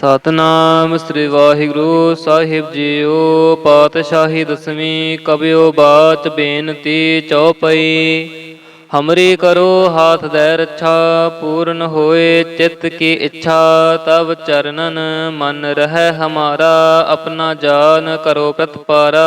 ਸਤਨਾਮ ਸ੍ਰੀ ਵਾਹਿਗੁਰੂ ਸਾਹਿਬ ਜੀਓ, ਪਾਤਸ਼ਾਹੀ ਦਸਵੀਂ ਕਬਿਓ ਬਾਚ ਬੇਨਤੀ ਚਉਪਈ। ਹਮਰੀ ਕਰੋ ਹਾਥ ਦੇ ਰੱਛਾ, ਪੂਰਨ ਹੋਏ ਚਿੱਤ ਕੀ ਇੱਛਾ ਤਬ ਚਰਨਨ ਮਨ ਰਹਿ ਹਮਾਰਾ, ਆਪਣਾ ਜਾਨ ਕਰੋ ਪ੍ਰਤਪਾਰਾ।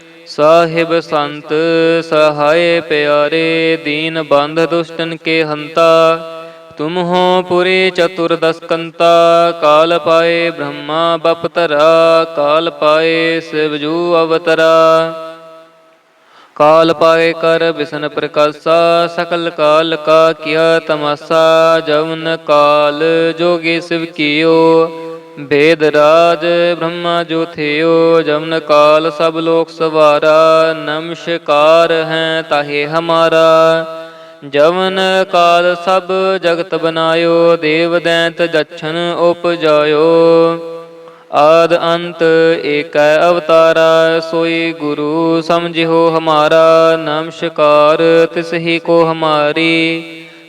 ਸਾਹਿਬ ਸੰਤ, ਸਹਾਏ ਪਿਆਰੇ, ਦੀਨ ਬੰਧ ਦੁਸ਼ਟਨ ਕੇ ਹੰਤਾ। ਤੁਮ ਹੋ ਪੁਰੀ ਚਤੁਰਦਸਕੰਤਾ ਕਾਲ ਪਾਏ ਬ੍ਰਹਮਾ ਬਪਤਰਾ ਕਾਲ ਪਾਏ ਸਿਵਜੂ ਅਵਤਰਾ। ਕਾਲ ਪਾਏ ਕਰ ਬਿਸ਼ਨ ਪ੍ਰਕਾਸ਼ਾ, ਸਕਲ ਕਾਲ ਕਾ ਕੀਆ ਤਮਾਸਾ, ਜਵਨ ਕਾਲ ਜੋਗੀ ਸਿਵ ਕੀਓ। ਬੇਦ ਰਾਜ ਬ੍ਰਹਮਾ ਜੋ ਥਿਓ ਜਮਨ ਕਾਲ ਸਭ ਲੋਕ ਸਵਾਰਾ, ਨਮਸਕਾਰ ਹੈ ਤਾਹੇ ਹਮਾਰਾ। ਜਵਨ ਕਾਲ ਸਭ ਜਗਤ ਬਨਾਇਓ, ਦੇਵ ਦੈਂਤ ਜਛਨ ਉਪਜਾਇਓ। ਆਦ ਅੰਤ ਏਕੈ ਅਵਤਾਰਾ, ਸੋਈ ਗੁਰੂ ਸਮਝਿਓ ਹਮਾਰਾ। ਨਮਸਕਾਰ ਤਿਸ ਹੀ ਕੋ ਹਮਾਰੀ।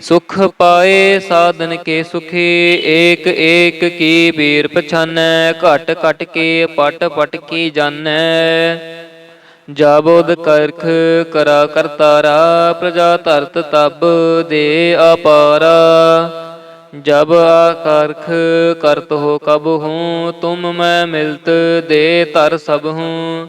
ਸੁਖ ਪਾਏ ਸਾਧਨ ਕੇ ਸੁਖੀ, ਏਕ ਏਕ ਕੀ ਬੀਰ ਪਛਾਨੈ, ਘਟ ਘਟ ਕੇ ਪਟ ਪਟ ਕੀ ਜਾਣੈ। ਜਾਬੋਦ ਕਰਖ ਕਰਾ ਕਰਤਾਰਾ, ਪ੍ਰਜਾ ਧਰਤ ਤਬ ਦੇ ਅਪਾਰਾ। ਜਬ ਆਕਰਖ ਕਰਤ ਹੋ ਕਬ ਹੂੰ, ਤੁਮ ਮੈਂ ਮਿਲਤ ਦੇ ਤਰ ਸਭ ਹੂੰ।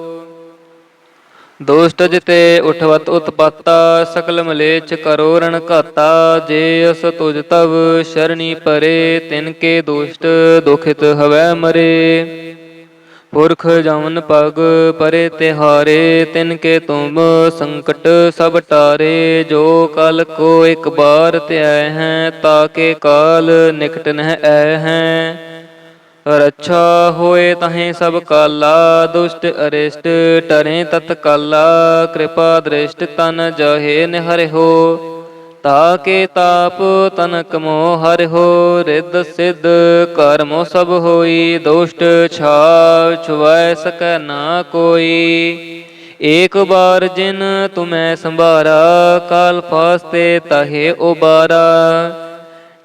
ਦੋਸਤ ਜਿਤੇ ਉਠਵਤ ਉਤਪਾਤਾ, ਸਕਲ ਮਲੇਚ ਕਰੋ ਰਣ ਘਾਤਾ, ਜੇ ਅਸ ਤੁਜ ਤਵ ਸ਼ਰਣੀ ਪਰੇ, ਤਿਨ ਕੇ ਦੋਸਤ ਦੁਖਿਤ ਹਵੈ ਮਰੇ। ਪੁਰਖ ਜਮਨ ਪਗ ਪਰੇ ਤਿਹਾਰੇ, ਤਿਨ ਕੇ ਤੁਮ ਸੰਕਟ ਸਭ ਟਾਰੇ, ਜੋ ਕਲ ਕੋ ਇੱਕ ਬਾਰ ਧਿਆ ਹੈ ਤਾਕੇ ਕਾਲ ਨਿਕਟ ਨਹਿ ਐ ਹੈ। ਰੱਛਾ ਹੋਏ ਤਹੇ ਸਭ ਕਾਲਾ, ਦੁਸ਼ਟ ਅਰਿਸ਼ਟ ਟਰੇ ਤਤ ਕਾਲਾ, ਕਿਰਪਾ ਦ੍ਰਿਸ਼ਟ ਤਨ ਜਹੇ ਨਿਹਰਿ ਹੋ। ਤਾਕੇ ਤਾਪ ਤਨਕ ਮੋਹ ਹਰਿ ਹੋ, ਰਿੱਧ ਸਿੱਧ ਕਰਮੋ ਸਭ ਹੋਈ, ਦੁਸ਼ਟ ਛਾਵ ਛੁਵੈ ਸਕੈ ਨਾ ਕੋਈ। ਏਕ ਬਾਰ ਜਿਨ ਤੁਮੈ ਸੰਭਾਰਾ, ਕਾਲ ਫਾਸਤੇ ਤਹੇ ਉਬਾਰਾ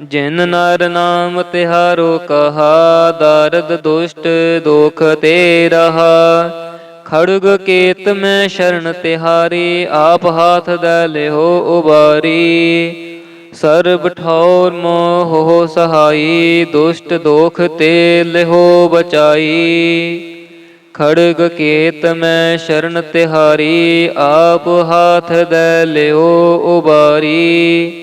ਜਿਨ ਨਰ ਨਾਮ ਤਿਹਾਰੋ ਕਹਾ, ਦਰਦ ਦੁਸ਼ਟ ਦੋਖ ਤੇ ਰਹਾ। ਖੜਗ ਕੇਤ ਮੈਂ ਸ਼ਰਨ ਤਿਹਾਰੀ, ਆਪ ਹਾਥ ਦੈ ਲਿਓ ਉਬਾਰੀ। ਸਰਬ ਠੌਰ ਮੋਹ ਸਹਾਈ, ਦੁਸ਼ਟ ਦੋਖ ਤੇ ਲਿਓ ਬਚਾਈ। ਖੜਗ ਕੇਤ ਮੈਂ ਸ਼ਰਨ ਤਿਹਾਰੀ, ਆਪ ਹਾਥ ਦੈ ਲਿਓ ਉਬਾਰੀ।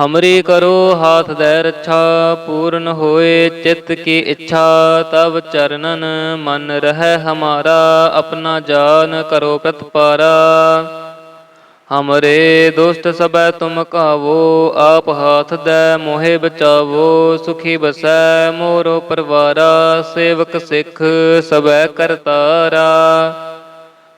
ਹਮਰੀ ਕਰੋ ਹਾਥ ਦੈ ਰੱਛਾ, ਪੂਰਨ ਹੋਏ ਚਿੱਤ ਕੀ ਇੱਛਾ ਤਬ ਚਰਨਨ ਮਨ ਰਹਿ ਹਮਾਰਾ, ਆਪਣਾ ਜਾਨ ਕਰੋ ਪ੍ਰਤਪਾਰਾ। ਹਮਰੇ ਦੁਸ਼ਟ ਸਬੈ ਤੁਮ ਕਾਵੋ, ਆਪ ਹਾਥ ਦੇ ਮੋਹਿ ਬਚਾਵੋ, ਸੁਖੀ ਬਸੈ ਮੋਰੋ ਪਰਵਾਰਾ, ਸੇਵਕ ਸਿੱਖ ਸਬੈ ਕਰਤਾਰਾ।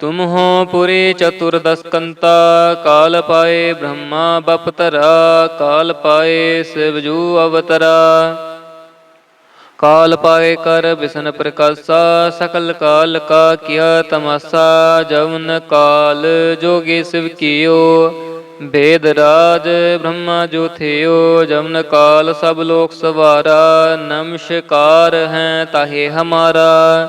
ਤੁਮ ਹੋ ਪੁਰੇ ਚਤੁਰਦਸ ਕਾਲ ਪਾਏ ਬ੍ਰਹਮਾ ਬਪਤਰਾ, ਕਾਲ ਪਾਏ ਸਿਵਜੂ ਅਵਤਰਾ। ਕਾਲ ਪਾਏ ਕਰ ਬਿਸ਼ਨ ਪ੍ਰਕਾਸ਼ਾ, ਸਕਲ ਕਾਲ ਕਾ ਕੀਆ ਤਮਾਸਾ, ਜਵਨ ਕਾਲ ਜੋਗੀ ਸਿਵ ਕੀਓ। ਬੇਦ ਰਾਜ ਬ੍ਰਹਮਾ ਜੋ ਥਿਓ ਜਮਨ ਕਾਲ ਸਭ ਲੋਕ ਸਵਾਰਾ, ਨਮਸਕਾਰ ਹੈ ਤਾਹੇ ਹਮਾਰਾ।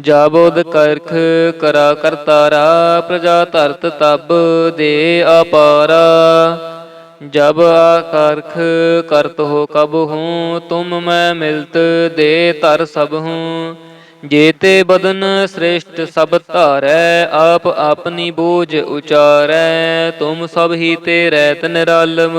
ਜਾਬੋਦ ਕਰਖ ਕਰਾ ਕਰਤਾਰਾ ਪ੍ਰਜਾ ਧਰਤ ਤਬ ਦੇ ਅਪਾਰਾ। ਜਬ ਆਕਰਖ ਕਰਤ ਹੋ ਕਬ ਹੂੰ, ਤੁਮ ਮੈਂ ਮਿਲਤ ਦੇ ਧਰ ਸਭ ਹੂੰ। ਜੇਤੇ ਬਦਨ ਸ੍ਰੇਸ਼ਟ ਸਭ ਧਾਰੈ, ਆਪ ਆਪਣੀ ਬੋਝ ਉਚਾਰੈ। ਤੁਮ ਸਭ ਹੀ ਤੇ ਰਹਿਤ ਨਿਰਾਲਮ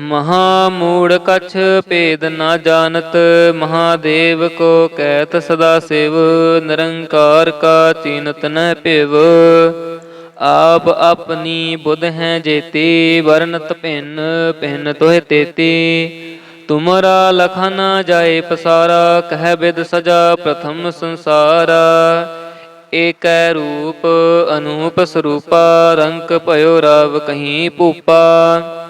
ਮਹਾ ਮੂੜ ਕਛ ਭੇਦ ਨਾ ਜਾਣਤ, ਮਹਾਦੇਵ ਕੋ ਕਹਿਤ ਸਦਾ ਸਿਵ, ਨਿਰੰਕਾਰ ਕਾ ਚੀਨਤ ਨ ਭਿਵ। ਆਪ ਆਪਣੀ ਬੁੱਧ ਹੈ ਜੇਤੀ, ਵਰਨਤ ਭਿੰਨ ਭਿੰਨ ਤੋਹਿ ਤੇਤੀ। ਤੁਮਰਾ ਨਾ ਜਾਏ ਪਸਾਰਾ, ਕਹਿ ਬਿਦ ਸਜਾ ਪ੍ਰਥਮ ਸੰਸਾਰਾ। ਏਕੈ ਰੂਪ, ਅਨੂਪ ਸਰੂਪਾ ਰੰਕ ਭਇਓ ਰਵ ਕਹੀਂ ਭੂਪਾ।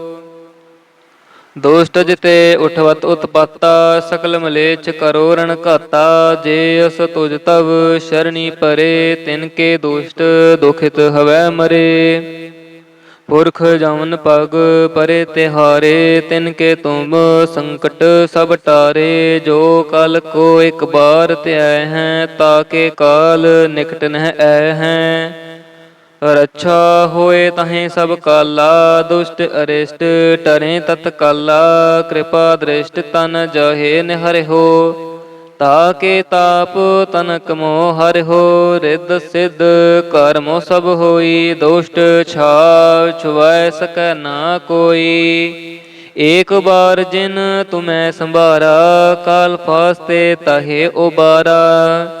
ਦੋਸਤ ਜਿਤੇ ਉਠਵਤ ਉਤਪਾਤਾ, ਸਕਲ ਮਲੇਛ ਕਰੋ ਰਣ ਘਾਤਾ, ਜੇ ਅਸ ਤੁਜ ਤਵ ਸ਼ਰਣੀ ਪਰੇ, ਤਿਨ ਕੇ ਦੋਸਤ ਦੁਖਿਤ ਹਵੈ ਮਰੇ। ਪੁਰਖ ਜਮਨ ਪਗ ਪਰੇ ਤਿਹਾਰੇ, ਤਿਨ ਕੇ ਤੁਮ ਸੰਕਟ ਸਭ ਟਾਰੇ, ਜੋ ਕਲ ਕੋ ਇੱਕ ਬਾਰ ਧਿਆਇ ਹੈ ਤਾਕੇ ਕਾਲ ਨਿਕਟ ਨਹਿ ਐ ਹੈ। ਰੱਛਾ ਹੋਏ ਤਹੇ ਸਭ ਕਾਲਾ, ਦੁਸ਼ਟ ਅਰਿਸ਼ਟ ਟਰੇ ਤਤ ਕਾਲਾ, ਕਿਰਪਾ ਦ੍ਰਿਸ਼ਟ ਤਨ ਜਹੇ ਨਿਹਰਿ ਹੋ। ਤਾਕੇ ਤਾਪ ਤਨਕ ਮੋ ਹਰਿ ਹੋ, ਰਿੱਧ ਸਿੱਧ ਕਰਮੋ ਸਭ ਹੋਈ, ਦੁਸ਼ਟ ਛਾਵ ਛੁਵੈ ਸਕੈ ਨਾ ਕੋਈ। ਏਕ ਬਾਰ ਜਿਨ ਤੁਮੈ ਸੰਭਾਰਾ, ਕਾਲ ਫਾਸਤੇ ਤਹੇ ਉਬਾਰਾ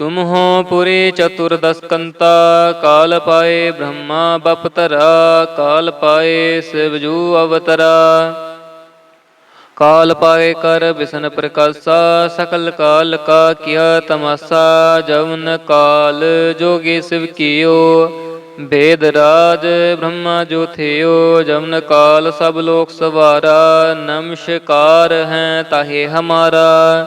ਤੁਮ ਹੋ ਪੁਰੀ ਚਤੁਰਦਸ ਕੰਤਾ ਕਾਲ ਪਾਏ ਬ੍ਰਹਮਾ ਬਪਤਰਾ, ਕਾਲ ਪਾਏ ਸਿਵਜੂ ਅਵਤਰਾ। ਕਾਲ ਪਾਏ ਕਰ ਵਿਸ਼ਨ ਪ੍ਰਕਾਸ਼ਾ, ਸਕਲ ਕਾਲ ਕਾ ਕੀਆ ਤਮਾਸਾ, ਜਵਨ ਕਾਲ ਜੋਗੀ ਸਿਵ ਕੀਓ। ਵੇਦ ਰਾਜ ਬ੍ਰਹਮਾ ਜੋ ਥਿਓ ਜਮਨ ਕਾਲ ਸਭ ਲੋਕ ਸਵਾਰਾ, ਨਮਸਕਾਰ ਹੈ ਤਾਹੇ ਹਮਾਰਾ।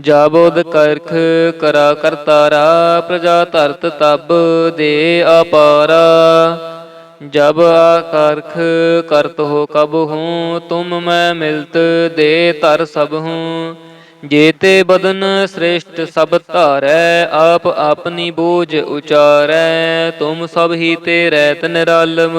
ਜਾਬੋਦ ਕਰਖ ਕਰਾ ਕਰਤਾਰਾ, ਪ੍ਰਜਾ ਧਰਤ ਤਬ ਦੇ ਅਪਾਰਾ। ਜਬ ਆਕਰਖ ਕਰਤ ਹੋ ਕਬ ਹੂੰ, ਤੁਮ ਮੈਂ ਮਿਲਤ ਦੇ ਧਰ ਸਭ ਹੂੰ। ਜੇਤੇ ਬਦਨ ਸ੍ਰੇਸ਼ਟ ਸਭ ਧਾਰੈ, ਆਪ ਆਪਣੀ ਬੂਝ ਉਚਾਰੈ। ਤੁਮ ਸਭ ਹੀ ਤੇ ਰਹਿਤ ਨਿਰਾਲਮ।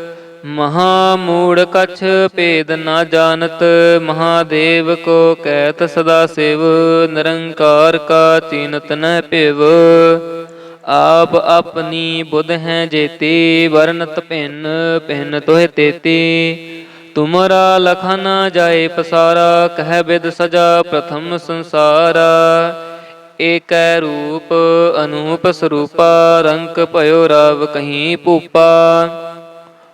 ਮਹਾ ਮੂੜ ਕਛ ਭੇਦ ਨਾ ਜਾਣਤ, ਮਹਾਦੇਵ ਕੋ ਕਹਿਤ ਸਦਾ ਸਿਵ, ਨਿਰੰਕਾਰ ਕਾ ਚੀਨਤ ਨ ਭਿਵ। ਆਪ ਆਪਣੀ ਬੁੱਧ ਹੈ ਜੇਤੀ ਵਰਨਤ ਭਿੰਨ ਭਿੰਨ ਤੋਹਿ ਤੇਤੀ। ਤੁਮਰਾ ਲਖਾ ਨਾ ਜਾਏ ਪਸਾਰਾ, ਕਹਿ ਬਿਦ ਸਜਾ ਪ੍ਰਥਮ ਸੰਸਾਰਾ। ਏਕੈ ਰੂਪ, ਅਨੂਪ ਸਰੂਪਾ ਰੰਕ ਭਇਓ ਰਵ ਕਹੀਂ ਭੂਪਾ।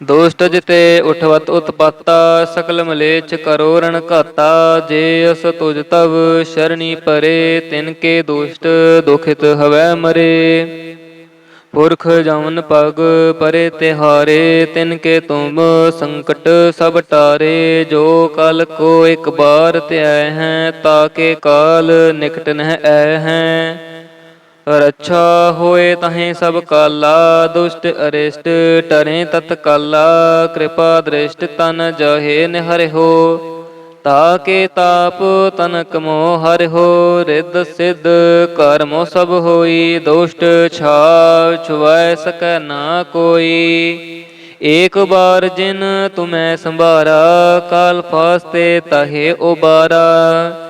ਦੋਸਤ ਜਿਤੇ ਉਠਵਤ ਉਤਪਾਤਾ, ਸਕਲ ਮਲੇਛ ਕਰੋ ਰਣ ਘਾਤਾ, ਜੇ ਅਸ ਤੁਜ ਤਵ ਸ਼ਰਣੀ ਪਰੇ, ਤਿਨ ਕੇ ਦੋਸਤ ਦੁਖਿਤ ਹਵੈ ਮਰੇ। ਪੁਰਖ ਜਮਨ ਪਗ ਪਰੇ ਤਿਹਾਰੇ, ਤਿਨ ਕੇ ਤੁਮ ਸੰਕਟ ਸਭ ਟਾਰੇ, ਜੋ ਕਲ ਕੋ ਇੱਕ ਬਾਰ ਧਿਆਇ ਹੈ ਤਾਕੇ ਕਾਲ ਨਿਕਟ ਨਹਿ ਐ ਹੈ। ਰੱਛਾ ਹੋਏ ਤਹੀਂ ਸਭ ਕਾਲਾ, ਦੁਸ਼ਟ ਅਰਿਸ਼ਟ ਟਰੇ ਤਤ ਕਾਲਾ, ਕਿਰਪਾ ਦ੍ਰਿਸ਼ਟ ਤਨ ਜਹੇ ਨਿਹਰਿ ਹੋ। ਤਾਕੇ ਤਾਪ ਤਨਕ ਮੋ ਹਰਿ ਹੋ, ਰਿੱਧ ਸਿੱਧ ਕਰਮੋ ਸਭ ਹੋਈ, ਦੁਸ਼ਟ ਛਾਵ ਛੁਵੈ ਸਕੈ ਨਾ ਕੋਈ। ਏਕ ਬਾਰ ਜਿਨ ਤੁਮੈ ਸੰਭਾਰਾ, ਕਾਲ ਫਾਸਤੇ ਤਹੇ ਉਬਾਰਾ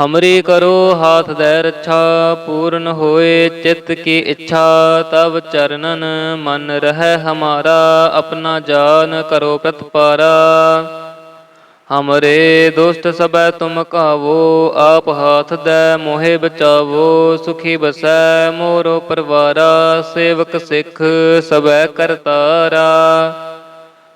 ਹਮਰੀ ਕਰੋ ਹਾਥ ਦੈ ਰੱਛਾ, ਪੂਰਨ ਹੋਏ ਚਿੱਤ ਕੀ ਇੱਛਾ ਤਬ ਚਰਨਨ ਮਨ ਰਹਿ ਹਮਾਰਾ, ਆਪਣਾ ਜਾਨ ਕਰੋ ਪ੍ਰਤਪਾਰਾ। ਹਮਰੇ ਦੁਸ਼ਟ ਸਬੈ ਤੁਮ ਕਾਵੋ, ਆਪ ਹਾਥ ਦੇ ਮੋਹਿ ਬਚਾਵੋ, ਸੁਖੀ ਬਸੈ ਮੋਰੋ ਪਰਵਾਰਾ, ਸੇਵਕ ਸਿੱਖ ਸਬੈ ਕਰਤਾਰਾ।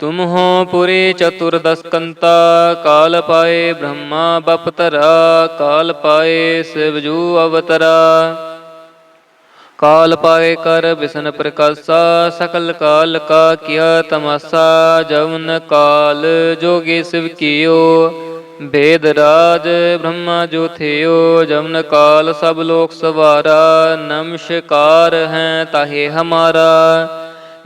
ਤੁਮ ਹੋ ਪੁਰੇ ਚਤੁਰਦਸ ਕਾਲ ਪਾਏ ਬ੍ਰਹਮਾ ਬਪਤਰਾ, ਕਾਲ ਪਾਏ ਸਿਵਜੂ ਅਵਤਰਾ। ਕਾਲ ਪਾਏ ਕਰ ਬਿਸ਼ਨ ਪ੍ਰਕਾਸ਼ਾ, ਸਕਲ ਕਾਲ ਕਾ ਕੀਆ ਤਮਾਸਾ, ਜਵਨ ਕਾਲ ਜੋਗੀ ਸਿਵ ਕੀਓ। ਵੇਦ ਰਾਜ ਬ੍ਰਹਮਾ ਜੋ ਥਿਓ ਜਮਨ ਕਾਲ ਸਭ ਲੋਕ ਸਵਾਰਾ ਨਮਸਕਾਰ ਹੈ ਤਾਹੇ ਹਮਾਰਾ।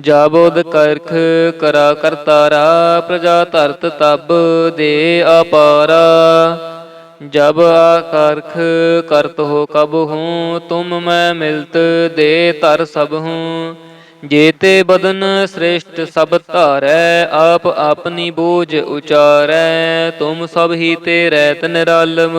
ਜਾਬੋਦ ਕਰਖ ਕਰਾ ਕਰਤਾਰਾ ਪ੍ਰਜਾ ਧਰਤ ਤਬ ਦੇ ਅਪਾਰਾ। ਜਬ ਆਕਰਖ ਕਰਤ ਹੋ ਕਬ ਹੂੰ, ਤੁਮ ਮੈਂ ਮਿਲਤ ਦੇ ਧਰ ਸਭ ਹੂੰ। ਜੇਤੇ ਬਦਨ ਸ੍ਰੇਸ਼ਟ ਸਭ ਧਾਰੈ, ਆਪ ਆਪਣੀ ਬੋਝ ਉਚਾਰੈ। ਤੁਮ ਸਭ ਹੀ ਤੇ ਰਹਿਤ ਨਿਰਾਲਮ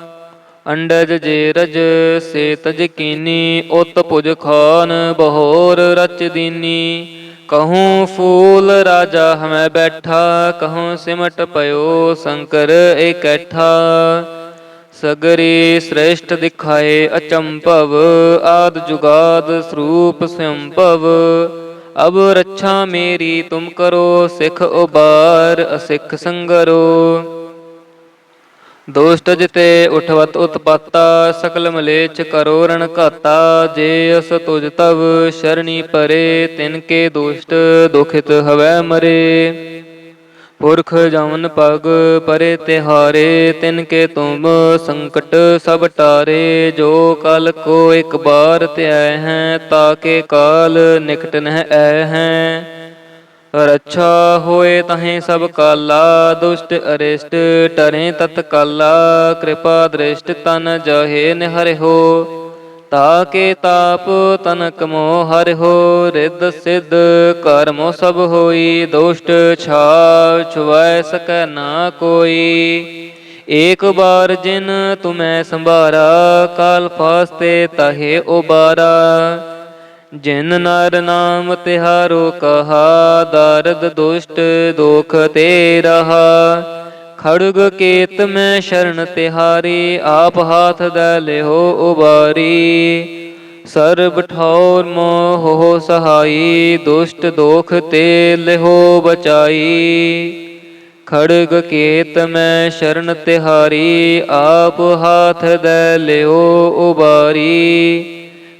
ਅੰਡਜ ਜੇਰਜ ਸੇ ਤਜ ਕੀਨੀ, ਉਤ ਪੁਜ ਖਾਨ ਬਹੋਰ ਰਚ ਦੀਨੀ। ਕਹੂੰ ਫੂਲ ਰਾਜਾ ਹਮੈ ਬੈਠਾ, ਕਹੂੰ ਸਿਮਟ ਪਇਓ ਸ਼ੰਕਰ ਏਕੈਠਾ ਸਗਰੀ ਸ੍ਰੇਸ਼ਟ ਦਿਖਾਏ ਅਚੰਭਵ, ਆਦ ਜੁਗਾਦ ਸਰੂਪ ਸੰਭਵ। ਅਬ ਰੱਛਾ ਮੇਰੀ, ਤੁਮ ਕਰੋ ਸਿਖ ਉਬਾਰ, ਅਸਿਖ ਸੰਗਰੋ। ਦੋਸ਼ਟ ਜਿਤੇ ਉਠਵਤ ਉਤਪਾਤਾ, ਸਕਲ ਮਲੇਚ ਕਰੋ ਰਣ ਘਾਤਾ, ਜੇ ਅਸ ਤੁਜ ਤਵ ਸ਼ਰਣੀ ਪਰੇ, ਤਿਨ ਕੇ ਦੋਸ਼ਟ ਦੁਖਿਤ ਹਵੈ ਮਰੇ। ਪੁਰਖ ਜਮਨ ਪਗ ਪਰੇ ਤਿਹਾਰੇ, ਤਿਨ ਕੇ ਤੁਮ ਸੰਕਟ ਸਭ ਟਾਰੇ। ਜੋ ਕਲ ਕੋ ਇੱਕ ਬਾਰ ਧਿਆ ਹੈ ਤਾਕੇ ਕਾਲ ਨਿਕਟ ਨਹਿ ਐ ਹੈ। ਰੱਛਾ ਹੋਏ ਤਹੇ ਸਭ ਕਾਲਾ, ਦੁਸ਼ਟ ਅਰਿਸ਼ਟ ਟਰੇ ਤਤ ਕਾਲਾ, ਕਿਰਪਾ ਦ੍ਰਿਸ਼ਟ ਤਨ ਜਹੇ ਨਿਹਰਿ ਹੋ। ਤਾਕੇ ਤਾਪ ਤਨ ਕਮੋ ਹਰਿ ਰਿੱਧ ਸਿੱਧ ਕਰਮੋ ਸਭ ਹੋਈ, ਦੁਸ਼ਟ ਛਾਵ ਛੁਵੈ ਸਕੈ ਨਾ ਕੋਈ। ਏਕ ਬਾਰ ਜਿਨ ਤੁਮੈ ਸੰਭਾਰਾ, ਕਾਲ ਫਾਸਤੇ ਤਹੇ ਉਬਾਰਾ ਜਿਨ ਨਰ ਨਾਮ ਤਿਹਾਰੋ ਕਹਾ, ਦਰਦ ਦੁਸ਼ਟ ਦੋਖ ਤੇ ਰਹਾ। ਖੜਗ ਕੇਤ ਮੈਂ ਸ਼ਰਨ ਤਿਹਾਰੀ, ਆਪ ਹਾਥ ਦੈ ਲਿਓ ਉਬਾਰੀ। ਸਰਬ ਠੌਰ ਮੋਹ ਹੋ ਸਹਾਈ, ਦੁਸ਼ਟ ਦੋਖ ਤੇ ਲਿਓ ਬਚਾਈ। ਖੜਗ ਕੇਤ ਮੈਂ ਸ਼ਰਨ ਤਿਹਾਰੀ, ਆਪ ਹਾਥ ਦੈ ਲਿਓ ਉਬਾਰੀ।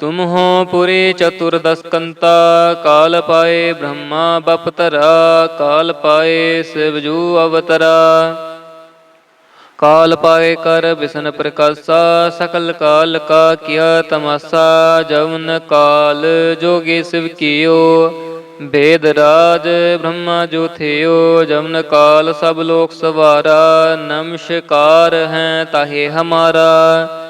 ਤੁਮ ਹੋ ਪੁਰੇ ਚਤੁਰਦਸ ਕਾਲ ਪਾਏ ਬ੍ਰਹਮਾ ਬਪਤਰਾ ਕਾਲ ਪਾਏ ਸਿਵਜੂ ਅਵਤਰਾ ਕਾਲ ਪਾਏ ਕਰ ਵਿਸ਼ਨ ਪ੍ਰਕਾਸ਼ਾ ਸਕਲ ਕਾਲ ਕਾ ਕੀਆ ਤਮਾਸਾ ਜਵਨ ਕਾਲ ਜੋਗੀ ਸਿਵ ਕੀਓ ਵੇਦ ਰਾਜ ਬ੍ਰਹਮਾ ਜੋ ਥਿਓ ਜਮਨ ਕਾਲ ਸਭ ਲੋਕ ਸਵਾਰਾ ਨਮਸਕਾਰ ਹੈ ਤਾਹੇ ਹਮਾਰਾ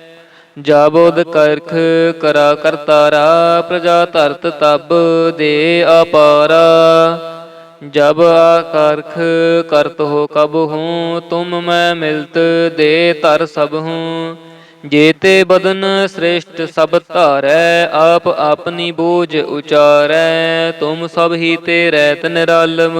ਜਾਬੋਦ ਕਰਖ ਕਰਾ ਕਰਤਾਰਾ, ਪ੍ਰਜਾ ਧਰਤ ਤਬ ਦੇ ਆਪਾਰਾ ਜਬ ਆਕਰਖ ਕਰਤ ਹੋ ਕਬ ਹੂੰ, ਤੁਮ ਮੈਂ ਮਿਲਤ ਦੇ ਧਰ ਸਭ ਹੂੰ। ਜੇਤੇ ਬਦਨ ਸ੍ਰੇਸ਼ਟ ਸਭ ਧਾਰੈ, ਆਪ ਆਪਨੀ ਬੋਝ ਉਚਾਰੈ, ਤੁਮ ਸਭ ਹੀ ਤੇ ਰਹਿਤ ਨਿਰਾਲਮ।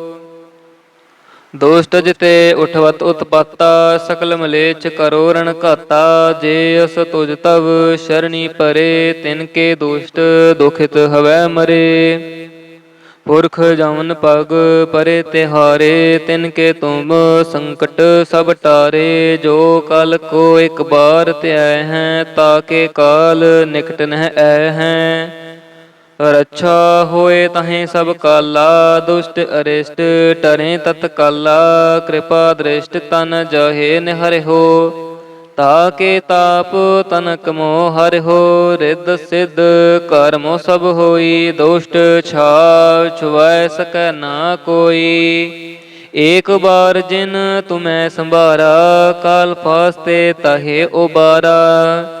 ਦੋਸ਼ਟ ਜਿਤੇ ਉਠਵਤ ਉਤਪਾਤਾ, ਸਕਲ ਮਲੇਚ ਕਰੋ ਰਣ ਘਾਤਾ, ਜੇ ਅਸ ਤੁਜ ਤਵ ਸ਼ਰਣੀ ਪਰੇ, ਤਿਨ ਕੇ ਦੋਸਤ ਦੁਖਿਤ ਹਵੈ ਮਰੇ। ਪੁਰਖ ਜਮਨ ਪਗ ਪਰੇ ਤਿਹਾਰੇ, ਤਿਨ ਕੇ ਤੁਮ ਸੰਕਟ ਸਭ ਟਾਰੇ, ਜੋ ਕਲ ਕੋ ਇੱਕ ਬਾਰ ਧਿਆਇ ਹੈ ਤਾਕੇ ਕਾਲ ਨਿਕਟ ਨਹਿ ਐ ਹੈ। ਰੱਛਾ ਹੋਏ ਤਹੇ ਸਭ ਕਾਲਾ, ਦੁਸ਼ਟ ਅਰਿਸ਼ਟ ਟਰੇ ਤਤ ਕਾਲਾ, ਕਿਰਪਾ ਦ੍ਰਿਸ਼ਟ ਤਨ ਜਹੇ ਨਿਹਰਿ ਹੋ। ਤਾਕੇ ਤਾਪ ਤਨਕ ਮੋ ਹਰਿ ਹੋ, ਰਿੱਧ ਸਿੱਧ ਕਰਮੋ ਸਭ ਹੋਈ, ਦੁਸ਼ਟ ਛਾਵ ਛੁਵੈ ਸਕੈ ਨਾ ਕੋਈ। ਏਕ ਬਾਰ ਜਿਨ ਤੁਮੈ ਸੰਭਾਰਾ, ਕਾਲ ਫਾਸਤੇ ਤਹੇ ਉਬਾਰਾ।